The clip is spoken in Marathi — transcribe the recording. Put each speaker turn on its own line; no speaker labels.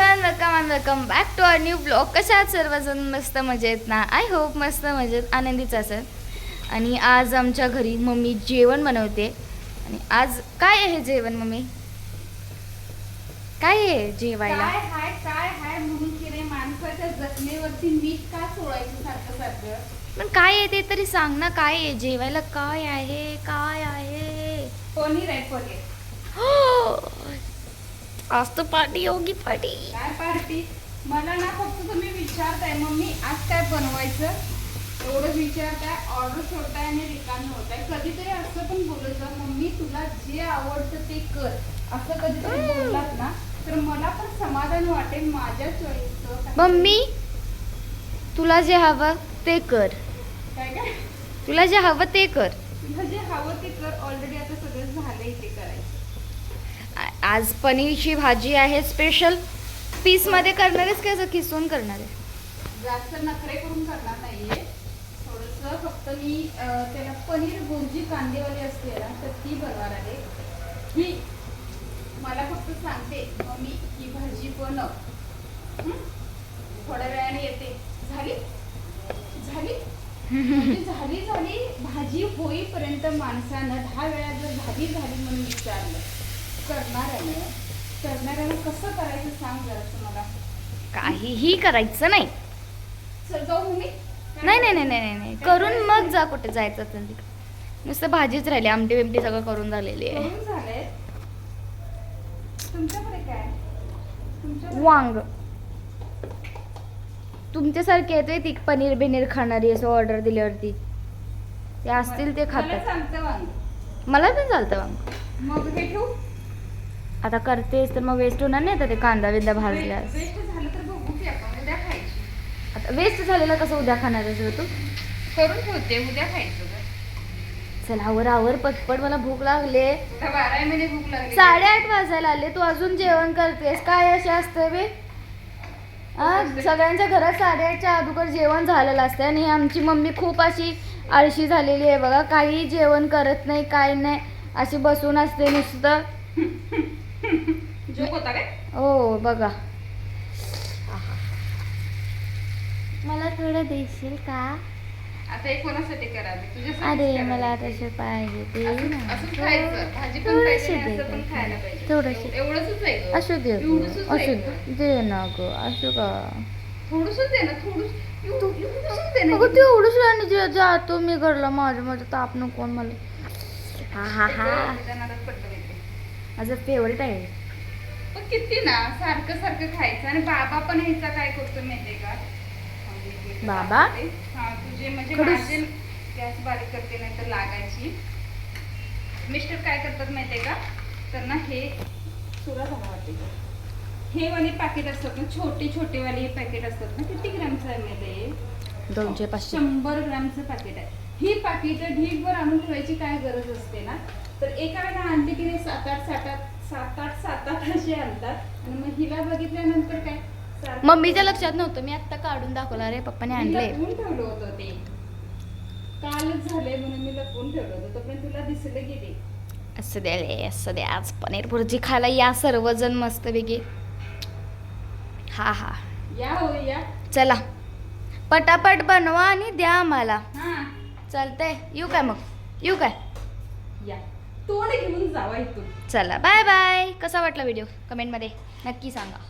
Everyone welcome and welcome back to our new blog कशा आहात सर्वजण मस्त मजेत ना? आय होप मस्त मजेत. आनंदीच असेल. आणि आज आमच्या घरी मम्मी जेवण बनवते. आणि आज काय आहे जेवण मम्मी? काय आहे जेवायला?
काय हाय काय हाय म्हणून की नाही माणसाच्या जखमेवरती मीठ का सोडायचं सारखं सारखं?
पण काय आहे ते तरी सांग ना काय आहे? जेवायला काय आहे? काय आहे?
पनीर आहे पनीर.
आज तर पार्टी होगी पार्टी.
काय पार्टी? मला ना फक्त तुम्ही विचारताय. मम्मी आज काय बनवायचं? एवढं विचारताय. ऑर्डर सोडताय आणि रिकामी होताय. कधीतरी असं पण बोलत जा. मम्मी तुला जे आवडतं ते कर. असं कधीतरी बोललात ना तर मला पण समाधान वाटेल माझ्या चॉईसचं
मम्मी तुला जे हवं ते कर.
काय काय?
तुला जे हवं ते कर.
तुला जे हवं ते कर. ऑलरेडी आता सगळं झालंय ते करायचं.
आज पनीरची भाजी आहे स्पेशल पीसमध्ये करणार आहेस का असं करणार? आहे
जास्त नखरे करून करणार नाहीये. थोडस फक्त मी त्याला पनीर भुर्जी कांदेवाली असते ना तर ती बनवणार आहे. ही मला फक्त सांगते मम्मी ही भाजी बनव थोड्या वेळाने येते. झाली? झाली? म्हणजे झाली झाली. भाजी होईपर्यंत माणसानं दहा वेळा जर झाली झाली म्हणून विचारलं करणाऱ्यानं करणाऱ्यानं कसं करायचं सांग जरा तुम्हाला
काहीही करायचं नाही.
चल जाऊ मम्मी.
नाही नाही नाही नाही नाही, नाही करून मग जा कुठे जायचं असेल तिकडे. नुसतं भाजीच राहिली आमटी बिमटी सगळं करून झालेली आहे.
करून झालंय तुमच्याकडे काय? तुमच्याकडे
वांग. तुमच्यासारखे येते ती पनीर बिनीर खाणारी असं ऑर्डर दिल्यावरती. ते असतील ते
मला
खातात.
वांग.
मला पण चालतं वांग.
मग हे ठेवू?
आता करतेस तर मग वेस्ट होणार नाही आता ते कांदा बिंदा भाजल्यास.
खायची.
आता वेस्ट झालेलं कसं उद्या खाणार आहेस तू?
करून ठेवते उद्या खायचं.
चल आवर आवर पटपट मला भूक लागले. साडेआठ वाजायला आले तू अजून जेवण करतेस काय असे असते बे? सगळ्यांच्या घरात साडेआठच्या अगोदर जेवण झालेलं असतं आणि आमची मम्मी खूप अशी आळशी झालेली आहे बघा. काही जेवण करत नाही काय नाही. अशी बसून असते नुसतं.
होता काय
हो बघा मला थोडं देशील का
आता हे कोणासाठी करावे
अरे मला तसे पाहिजे ते ना.
असंच खायचं भाजी पण
थोडेसे
पाहिजे आणि
दे
असं पण
गं.
खायला पाहिजे
थोडेसे.
एव- एवढंच आहे गं.
असू दे गं.
एवढंसच आहे
असू
गं.
दे ना ग असू का
थोडंसंच दे ना थोडंसं एव- एवढंसंच दे ना
अगं तेवढंच आणि जे जातो मी घरला माझं माझं ताप नको मला हा हा हा
त्याच्या नादात पडलं माहिती.
माझं फेवरेट आहे.
पण किती ना सारखं सारखं खायचं. आणि बाबा पण ह्याचा काय करतो माहितीये का?
बाबा?
हा तुझे म्हणजे. माझे गॅस बारीक करते नाही तर लागायची. मिस्टर काय करतात माहितीये का? तर ना हे सुरा झाला वाटते? हे वाले पॅकेट असतात ना छोटे छोटे वाले पॅकेट असतात ना किती ग्रामचं आहे माहिती
दोनशे पाचशे.
शंभर ग्रामचं पॅकेट आहे. ही पाकिट ढीगभर आणून ठेवायची काय गरज असते ना? तर एका वेळेला आणली की नाही सात आठ सात आठ सात आठ सात आठ असे आणतात. आणि मग हिला बघितल्यानंतर काय? सारखं-
मम्मीच्या लक्षात नव्हतं. मी आत्ता काढून दाखवला. रे पप्पाने
मी
आणले.
लपवून ठेवलं होतं ते. कालच झालंय म्हणून मी लपवून ठेवलं होतं. तोपर्यंत तुला दिसलं ते
असं द्या रे असं द्या आज पनीर भुर्जी खायला या सर्वजण मस्तपैकी. हा हा.
या हो या.
चला. पटापट बनवा आणि द्या आम्हाला.
हा.
चालतंय. येऊ काय मग? येऊ काय?
या. तोंड घेऊन जावा इथून.
चला बाय बाय कसा वाटला व्हिडिओ कमेंटमध्ये नक्की सांगा.